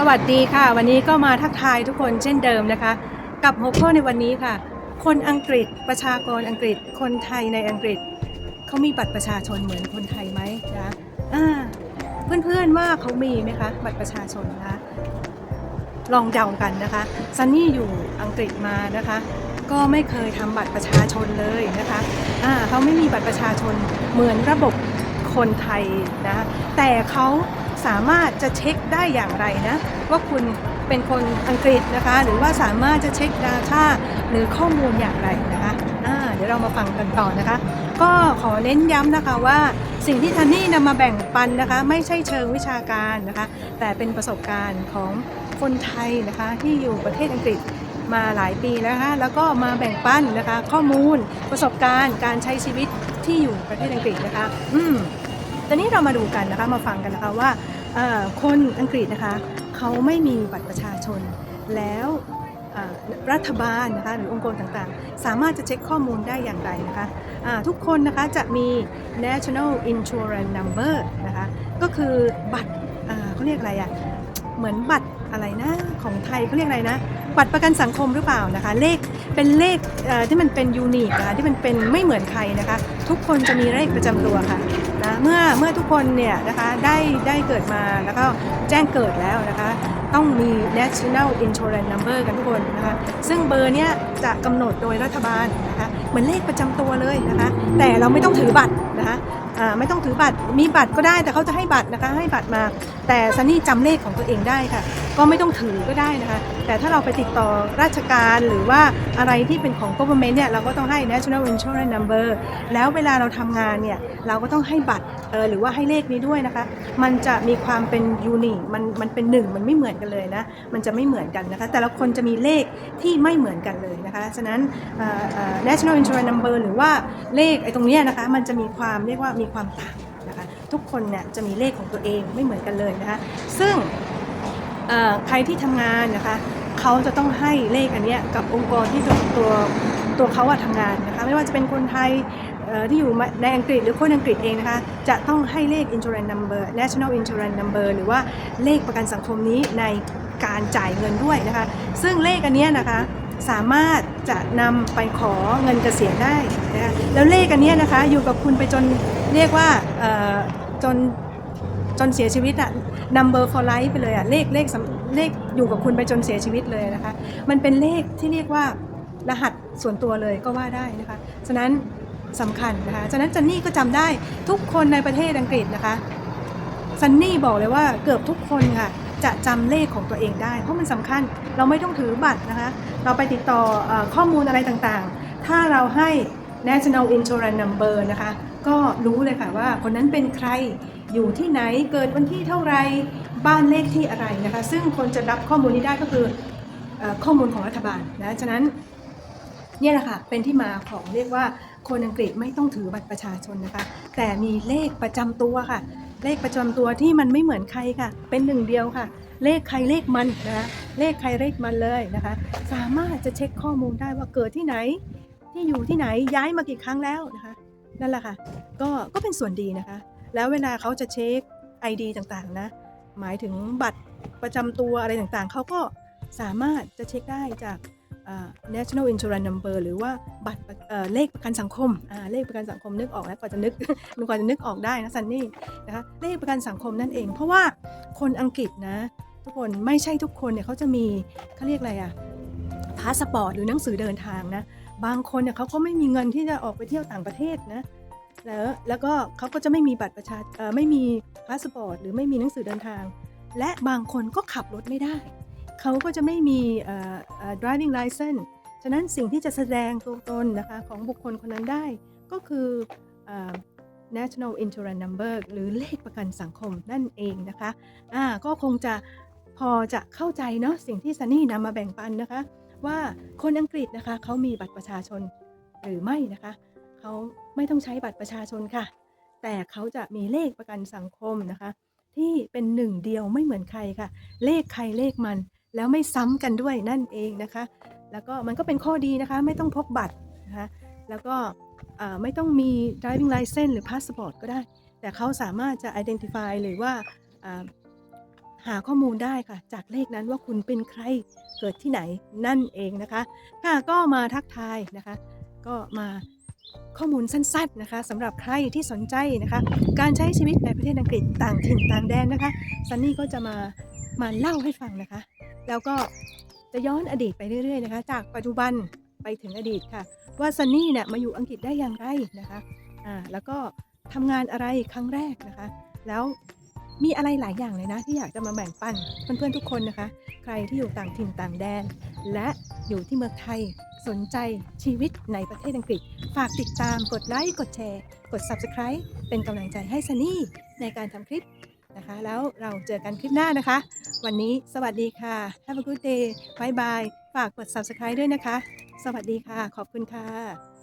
สวัสดีค่ะ วันนี้ก็มาทักทายทุกคนเช่นเดิมนะคะ กับหัวข้อในวันนี้ค่ะ คนอังกฤษประชากรอังกฤษ คนไทยในอังกฤษเขามีบัตรประชาชนเหมือนคนไทยไหมนะอ่าเพื่อนๆว่าเขามีไหมคะบัตรประชาชนนะคะลองเดากันนะคะซันนี่อยู่อังกฤษมานะคะ ก็ไม่เคยทำบัตรประชาชนเลยนะคะอ่าเขาไม่มีบัตรประชาชนเหมือนระบบ คนไทยนะ แต่เขาสามารถจะเช็คได้อย่างไรนะ ว่าคุณเป็นคนอังกฤษนะคะ หรือว่าสามารถจะเช็ค Data หรือข้อมูลอย่างไรนะคะเดี๋ยวเรามาฟังกันต่อนะคะ ก็ขอเน้นย้ำนะคะว่าสิ่งที่ทันนี่นำมาแบ่งปันนะคะ ไม่ใช่เชิงวิชาการนะคะ แต่เป็นประสบการณ์ของคนไทยนะคะที่อยู่ประเทศอังกฤษมาหลายปีแล้วนะคะแล้วก็มาแบ่งปันนะคะ ข้อมูลประสบการณ์การใช้ชีวิตที่อยู่ประเทศอังกฤษนะคะ อืม ตอนนี้เรามาดูกันนะคะมาฟังกันนะคะว่าคนอังกฤษนะคะเขาไม่มีบัตรประชาชน แล้วรัฐบาลนะคะหรือองค์กรต่างๆ สามารถจะเช็คข้อมูลได้อย่างไรนะคะอ่าทุกคนนะคะจะมี national insurance number นะคะก็คือบัตรเขาเรียกอะไรอะ่ะเหมือนบัตรอะไรนะของไทยเขาเรียกอะไรนะบัตรประกันสังคมหรือเปล่านะคะเลขเป็นเลขที่มันเป็นยูนิคนะคะที่มันเป็นไม่เหมือนใครนะคะ ทุกคนจะมีเลขประจำตัวค่ะ เมื่อเมื่อทุกคนเนี่ยนะคะได้ได้เกิดมาแล้วก็แจ้งเกิดแล้วนะคะต้องมี national insurance number กันทุกคนนะคะซึ่งเบอร์เนี้ยจะกำหนดโดยรัฐบาลนะคะเหมือนเลขประจำตัวเลยนะคะแต่เราไม่ต้องถือบัตรนะคะ ไม่ต้องถือบัตรมีบัตรก็ได้แต่เขาจะให้บัตรนะคะให้บัตรมา แต่ซันนี่จำเลขของตัวเองได้ค่ะ ก็ไม่ต้องถือก็ได้นะคะ แต่ถ้าเราไปติดต่อราชการหรือว่าอะไรที่เป็นของ government เนี่ยเราก็ต้องให้ national insurance number แล้วเวลาเราทำงานเนี่ยเราก็ต้องให้บัตรเออหรือว่าให้เลขนี้ด้วยนะคะ มันจะมีความเป็นยูนิคมันมันเป็นหนึ่งมันไม่เหมือนกันเลยนะมันจะไม่เหมือนกันนะคะ แต่ละคนจะมีเลขที่ไม่เหมือนกันเลยนะคะฉะนั้น national insurance number หรือว่าเลขไอ้ตรงนี้นะคะมันจะมีความเรียกว่ามีความต่างนะคะทุกคนเนี่ยจะมีเลขของตัวเองไม่เหมือนกันเลยนะคะซึ่งใครที่ทำงานนะคะเขาจะต้องให้เลขอันนี้กับองค์กรที่ตัวตัวตัวเขาอะทำงานนะคะไม่ว่าจะเป็นคนไทยที่อยู่ในอังกฤษหรือคนอังกฤษเองนะคะจะต้องให้เลข insurance number national insurance number หรือว่าเลขประกันสังคมนี้ในการจ่ายเงินด้วยนะคะ ซึ่งเลขอันนี้นะคะสามารถจะนำไปขอเงินเกษียณได้นะคะแล้วเลขอันนี้นะคะอยู่กับคุณไปจน เรียกว่าจนจนเสียชีวิตอะ number for life ไปเลยอะเลขเลขเลขอยู่กับคุณไปจนเสียชีวิตเลยนะคะ มันเป็นเลขที่เรียกว่ารหัสส่วนตัวเลยก็ว่าได้นะคะ ฉะนั้นสำคัญนะคะ ฉะนั้นจันนี่ก็จำได้ทุกคนในประเทศอังกฤษนะคะซันนี่บอกเลยว่าเกือบทุกคนค่ะจะจำเลขของตัวเองได้ เพราะมันสำคัญเราไม่ต้องถือบัตรนะคะ เราไปติดต่ออข้อมูลอะไรต่างๆ ถ้าเราให้ national insurance number นะคะ ก็รู้เลยค่ะว่าคนนั้นเป็นใครอยู่ที่ไหนเกิดวันที่เท่าไรบ้านเลขที่อะไรนะคะ ซึ่งคนจะรับข้อมูลนี้ได้ก็คือข้อมูลของรัฐบาลนะฉะนั้นเนี่ยแหละค่ะเป็นที่มาของเรียกว่าคนอังกฤษไม่ต้องถือบัตรประชาชนนะคะ แต่มีเลขประจำตัวค่ะ เลขประจำตัวที่มันไม่เหมือนใครค่ะ เป็นหนึ่งเดียวค่ะ เลขใครเลขมันนะคะเลขใครเลขมันเลยนะคะ สามารถจะเช็คข้อมูลได้ว่าเกิดที่ไหน ที่อยู่ที่ไหนย้ายมากี่ครั้งแล้วนะคะนั่นแหละค่ะก็ก็เป็นส่วนดีนะคะ แล้วเวลาเขาจะเช็ค ID ต่างๆนะหมายถึงบัตรประจำตัวอะไรต่างๆ เขาก็สามารถจะเช็คได้จาก national insurance number หรือว่าบัตรเลขประกันสังคมเลขประกันสังคมนึกออกแล้วกว่าจะนึกมันกว่าจะนึกออกได้นะซันนี่นะคะเลขประกันสังคมนั่นเอง เพราะว่าคนอังกฤษนะ ทุกคนไม่ใช่ทุกคนเนี่ยเขาจะมีเขาเรียกอะไรอะาสปอร์ตหรือหนังสือเดินทางนะ บางคนเนี่ยเขาก็ไม่มีเงินที่จะออกไปเที่ยวต่างประเทศนะ แล้วแล้วก็เขาก็จะไม่มีบัตรประชาเอ่อไม่มีพาสปอร์ตหรือไม่มีหนังสือเดินทาง และบางคนก็ขับรถไม่ได้ เขาก็จะไม่มีเอ่อเอ่อ driving license ฉะนั้นสิ่งที่จะแสดงตัวตนนะคะของบุคคลคนนั้นได้ก็คืออ national insurance number หรือเลขประกันสังคมนั่นเองนะคะ อ่า ก็คงจะพอจะเข้าใจเนาะสิ่งที่ซันนี่นำมาแบ่งปันนะคะ ว่าคนอังกฤษนะคะเขามีบัตรประชาชนหรือไม่นะคะเขาไม่ต้องใช้บัตรประชาชนค่ะ แต่เขาจะมีเลขประกันสังคมนะคะ ที่เป็นหนึ่งเดียวไม่เหมือนใครค่ะ เลขใครเลขมันแล้วไม่ซ้ำกันด้วยนั่นเองนะคะ แล้วก็มันก็เป็นข้อดีนะคะ ไม่ต้องพกบัตรนะคะแล้วก็ไม่ต้องมี driving license หรือ passport ก็ได้ แต่เขาสามารถจะ identify หรือว่าหาข้อมูลได้ค่ะ จากเลขนั้นว่าคุณเป็นใคร เกิดที่ไหนนั่นเองนะคะค่ะก็มาทักทายนะคะ ก็มาข้อมูลสั้นๆนะคะสำหรับใครที่สนใจนะคะ การใช้ชีวิตในประเทศอังกฤษต่างถิ่นต่างแดนนะคะซันนี่ก็จะมามาเล่าให้ฟังนะคะ แล้วก็จะย้อนอดีตไปเรื่อยๆนะคะ จากปัจจุบันไปถึงอดีตค่ะ ว่าซันนี่เนี่ยมาอยู่อังกฤษได้อย่างไรนะคะอ่าแล้วก็ทำงานอะไรครั้งแรกนะคะ แล้ว มีอะไรหลายอย่างเลยนะ ที่อยากจะมาแบ่งปันเพื่อนๆทุกคนนะคะ ใครที่อยู่ต่างถิ่นต่างแดน และอยู่ที่เมืองไทยสนใจชีวิตในประเทศอังกฤษ ฝากติดตามกดไลค์กดแชร์ กด Subscribe เป็นกำลังใจให้ซันนี่ในการทำคลิปนะคะ แล้วเราเจอกันคลิปหน้านะคะ วันนี้สวัสดีค่ะ Have a good day บายบายฝากกด Subscribe ด้วยนะคะ สวัสดีค่ะ ขอบคุณค่ะ